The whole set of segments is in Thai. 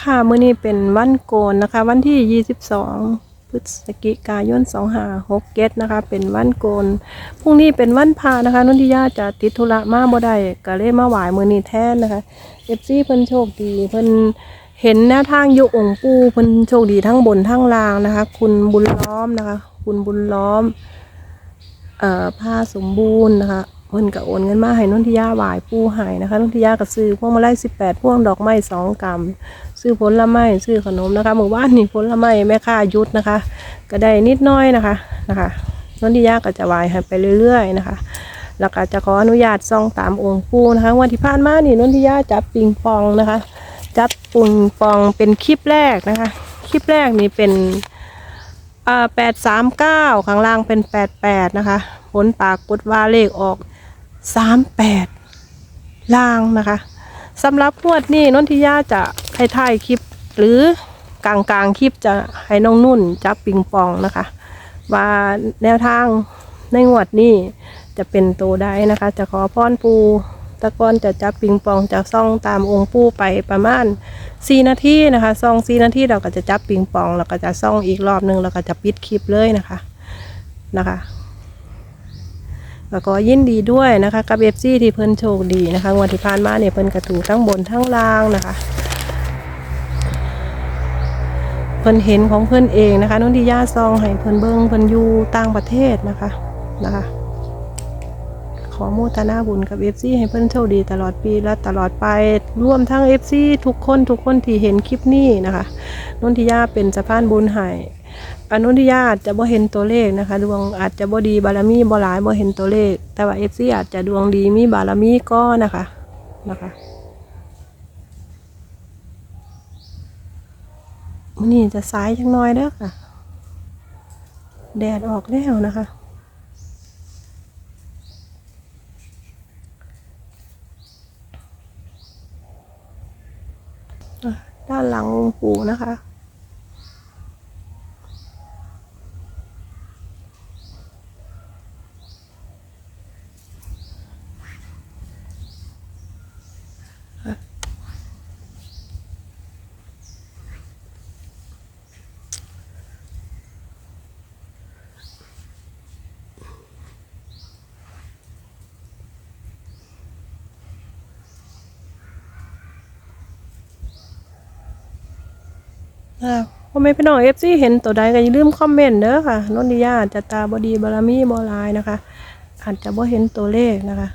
ค่ะมื้อนี้เป็นวันโกนนะคะ วันที่ 22 พฤศจิกายน2567นะคะ เป็นวันโกนพรุ่งนี้เป็นวันพระนะคะนุ่นทิยาจะติดธุระมาบ่ได้ก็เลยมาไหว้มื้อนี้แทนนะคะ FC เพิ่นโชคดีเพิ่นเห็นแนวทางอยู่องค์ปู่เพิ่นโชคดีทั้งบนทั้งล่างนะคะ คุณบุญล้อมนะคะ คุณบุญล้อมเอ่อผ้าสมบูรณ์นะคะ เพิ่นก็โอนเงินมาให้นนทิยาหวายปูให้นะคะนนทิยาก็ซื้อพวงมาลัย18พวงดอกไม้สองกำซื้อผลไม้ซื้อขนมนะคะเมื่อวานนี้ผลไม้แม่ค้ายุดนะคะ ก็ได้นิดน้อยนะคะนะคะนนทิยาก็จะหวให้ไปเรื่อย ๆ นะคะ แล้วก็จะขออนุญาตซองตามองค์ปูนะคะวันที่ผ่านมานี่นนทิยาจับปิงปองนะคะ จับปิงปองเป็นคลิปแรกนะคะ คลิปแรกนี่เป็นอ่าแปดสามเก้าข้างล่างเป็นแปดแปดนะคะ ผลปากฏว่าเลขออก สามแปดล่างนะคะสำหรับงวดนี้นนทิยาจะให้ถ่ายคลิป หรือกลางกลางๆคลิปจะให้น้องนุ่นจับปิงปองนะคะ ว่าแนวทางในงวดนี้จะเป็นตัวใดนะคะ จะขอพรปูตะกอนจะจับปิงปองจะซ่องตามองค์ปูไปประมาณสี่นาทีนะคะซองสี่นาทีเราก็จะจับปิงปองแล้วก็จะซ่องอีกรอบหนึงแล้วก็จะปิดคลิปเลยนะคะนะคะ แล้วก็ยินดีด้วยนะคะกับเอฟซีที่เพิ่นโชคดีนะคะงวันที่ผ่านมาเนี่ยเพิ่นกระถูทั้งบนทั้งล่างนะคะ เพิ่นเห็นของเพิ่นเองนะคะนุ่นที่ย่าซองให้เพิ่นเบิ้งเพิ่นอยู่ต่างประเทศนะคะนะคะ ขอโมทนาบุญกับเอฟซีให้เพื่อนโชคดีตลอดปีและตลอดไปร่วมทั้งเอฟซีทุกคนทุกคนที่เห็นคลิปนี้นะคะนุ่นทิยาเป็นสะพานบุญให้ อนุทิยาอาจะบ่เห็นตัวเลขนะคะ ดวงอาจจะบ่ดีบารมีบ่หลายบ่เห็นตัวเลข แต่ว่าเอฟซีอาจจะดวงดีมีบารมีก็นะคะนะคะนี่จะสายจังน้อยเด้อค่ะ แดดออกแล้วนะคะอะด้านหลังองค์ปู่นะคะ พ่อแม่พี่น้องเอฟซีเห็นตัวใดก็อย่าลืมคอมเมนต์เด้อค่ะนนทิยาอาจะตาบดีบารมีบหลายนะคะ อาจจะบ่เห็นตัวเลขนะคะ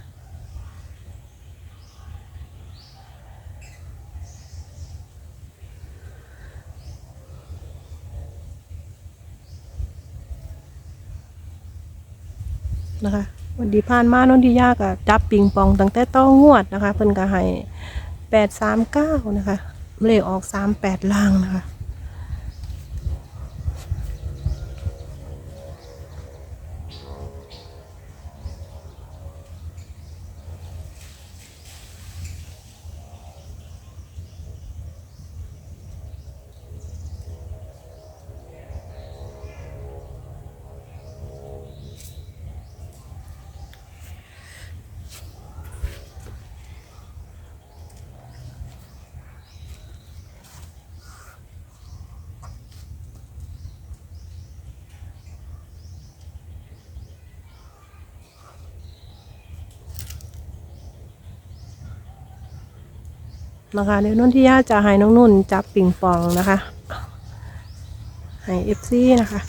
นะคะวันดีผ่านมานนทิยาก็จับปิงปองตั้งแต่ต้องงวดนะคะ เพิ่นก็ให้แปดสามเก้านะคะเลขออกสามแปดล่างนะคะ นะคะเดี๋ยวนุ่นที่ย่าจะให้น้องนุ่นจับปิงปองนะคะให้เอฟซีนะคะ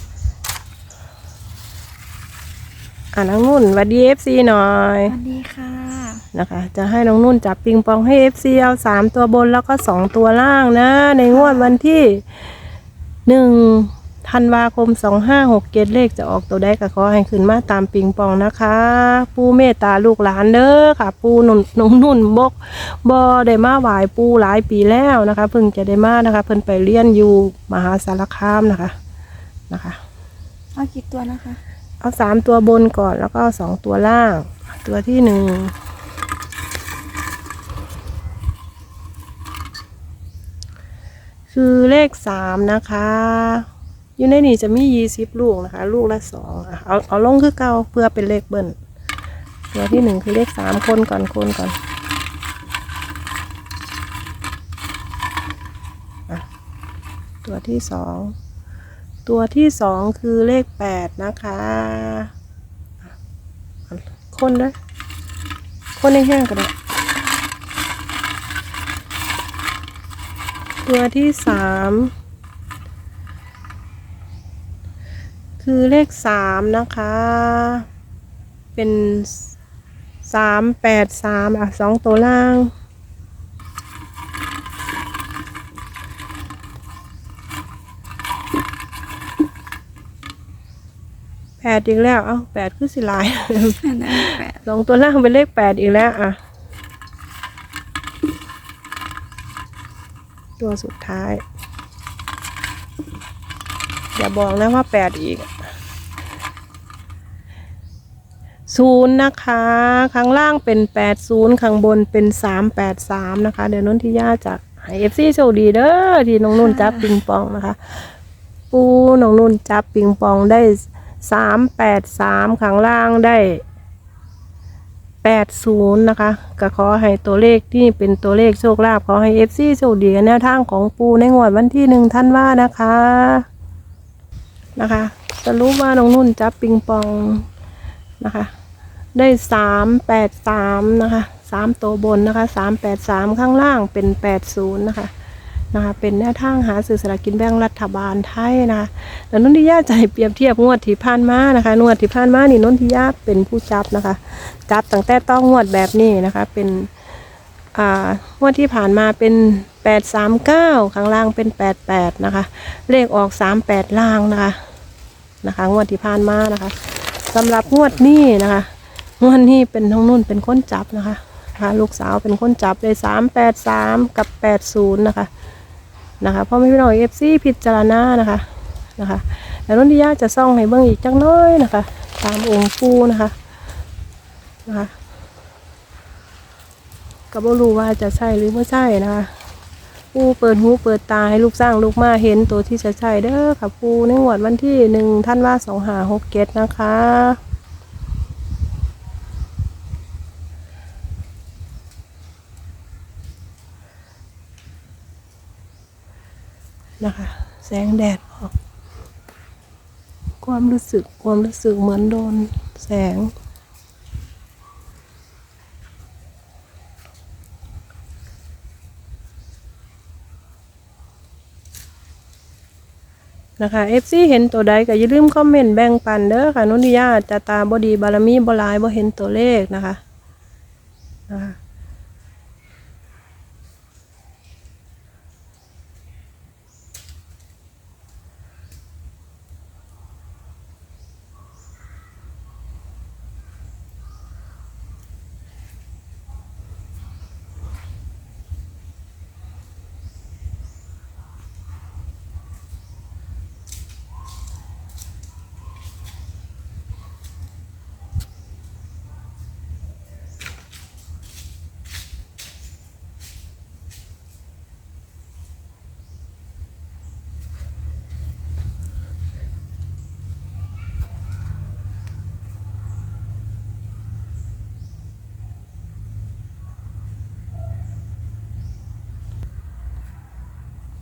อ่าน้องนุ่นหวัดดีเอฟซีหน่อยสวัสดีค่ะนะคะ จะให้น้องนุ่นจับปิงปองให้เอฟซีเอาสามตัวบนแล้วก็สองตัวล่างนะ ในงวดวันที่หนึ่ง ธันวาคมสองห้าหกเกตเลขจะออกตัวได้ก็ขอให้ขึ้นมาตามปิงปองนะคะ ปูเมตตาลูกหลานเด้อค่ะ ปูหนุ่นน้องนุ่นบกบอได้มาไหวายปูหลายปีแล้วนะคะเพิ่งจะได้มานะคะ เพิ่นไปเรียนอยู่มหาสารคามนะคะนะคะ เอากี่ตัวนะคะ เอาสามตัวบนก่อนแล้วก็เอาสองตัวล่าง ตัวที่หนึ่งคือเลขสามนะคะ อยู่ในนี้จะมียี่สิบลูกนะคะ ลูกละสองเอาเอาลงคือเก่าเพื่อเป็นเลขเบิ้ลตัวที่หนึ่งคือเลขสามคนก่อนคนก่อนตัวที่สองตัวที่สองคือเลขแปดนะคะคนเลยคนแห้งๆกันเลยตัวที่สาม คือเลขสามนะคะ เป็นสามแปดสามอะสองตัวล่างแปดอีกแล้ว เอ้าแปดคือสิหลายอันนั้นแปดสองตัวล่างเป็นเลขแปดอีกแล้วอะ ตัวสุดท้าย อย่าบอกนะว่าแปดอีก ศูนย์นะคะ ข้างล่างเป็นแปดศูนย์ข้างบนเป็นสามแปดสามนะคะ เดี๋ยวนุ่นที่ย่าจากให้เอฟซีโชคดีเด้อที่น้องนุ่นจับปิงปองนะคะ ปูน้องนุ่นจับปิงปองได้สามแปดสามข้างล่างได้แปดศูนย์นะคะก็ขอให้ตัวเลขที่เป็นตัวเลขโชคลาภขอให้เอฟซีโชคดีกับแนวทางของปูในงวดวันที่หนึ่งท่านว่านะคะนะคะสรุปว่าน้องนุ่นจับปิงปองนะคะ ได้สามแปดสามนะคะสามตัวบนนะคะสามแปดสามข้างล่างเป็นแปดศูนย์นะคะนะคะเป็นแนวทางหาสื่อสลากกินแบ่งรัฐบาลไทยนะคะแล้วนนทิยาจะให้เปรียบเทียบงวดที่ผ่านมานะคะงวดที่ผ่านมานี่นนทิยาเป็นผู้จับนะคะ จับตั้งแต่ต้องงวดแบบนี้นะคะ เป็นอ่างวดที่ผ่านมาเป็นแปดสามเก้าข้างล่างเป็นแปดแปดนะคะ เลขออกสามแปดล่างนะคะนะคะ งวดที่ผ่านมานะคะสำหรับงวดนี้นะคะ วดนี้เป็นท้องนุ่นเป็นคนจับนะคะนะคะลูกสาวเป็นคนจับเลยสามแปดสามกับแปดศูนย์นะคะนะคะพ่อแม่พี่น้องเอฟซีพิจารณานะคะนะคะแล้วนุ่นที่ยาจะซ่องให้เบิ่งอีกจังน้อยนะคะ ตามองค์ปูนะคะนะคะก็บ่รู้ว่าจะใช่หรือไม่ใช่นะคะปูเปิดหูเปิดตาให้ลูกสร้างลูกมาเห็นตัวที่จะใช่เด้อค่ะปูในงวดวันที่หนึ่งท่านว่าสองหาหกเกตนะคะ นะคะ แสงแดดออก ความรู้สึกความรู้สึกเหมือนโดนแสง นะคะ FC เห็นตัวใดก็อย่าลืมคอมเมนต์แบ่งปันเด้อค่ะ นุนิยาจะตาบดีบารมีบลายบ่เห็นตัวเลขนะคะนะคะ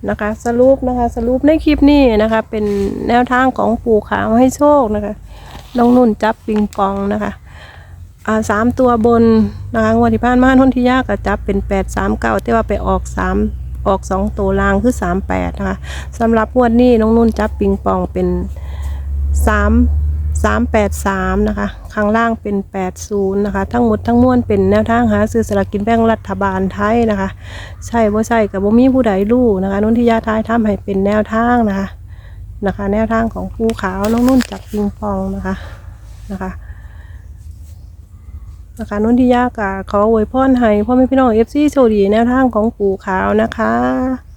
นะคะ สรุปนะคะ สรุปในคลิปนี้นะคะ เป็นแนวทางของปู่ขาวให้โชคนะคะน้องนุ่นจับปิงปองนะคะอ่าสามตัวบนนะคะงวดที่ผ่านมาทนที่ยากก็จับเป็นแปดสามเก้าแต่ว่าไปออกสามออกสองตัวล่างคือสามแปดนะคะสำหรับงวดนี้น้องนุ่นจับปิงปองเป็นสาม สามแปดสามนะคะ ข้างล่างเป็นแปดศูนย์นะคะ ทั้งหมดทั้งมวลเป็นแนวทางหาซื้อสลากกินแบ่งรัฐบาลไทยนะคะ ใช่บ่ใช่กับบ่มีผู้ใดรู้นะคะนุ่นที่ยาทายทำให้เป็นแนวทางนะคะนะคะ แนวทางของภูขาวน้องนุ่นจับปิงปองนะคะนะคะนะคะนุ่นที่ยากะขออวยพรให้พ่อแม่พี่น้องเอฟซีโชคดีแนวทางของปู่ขาวนะคะ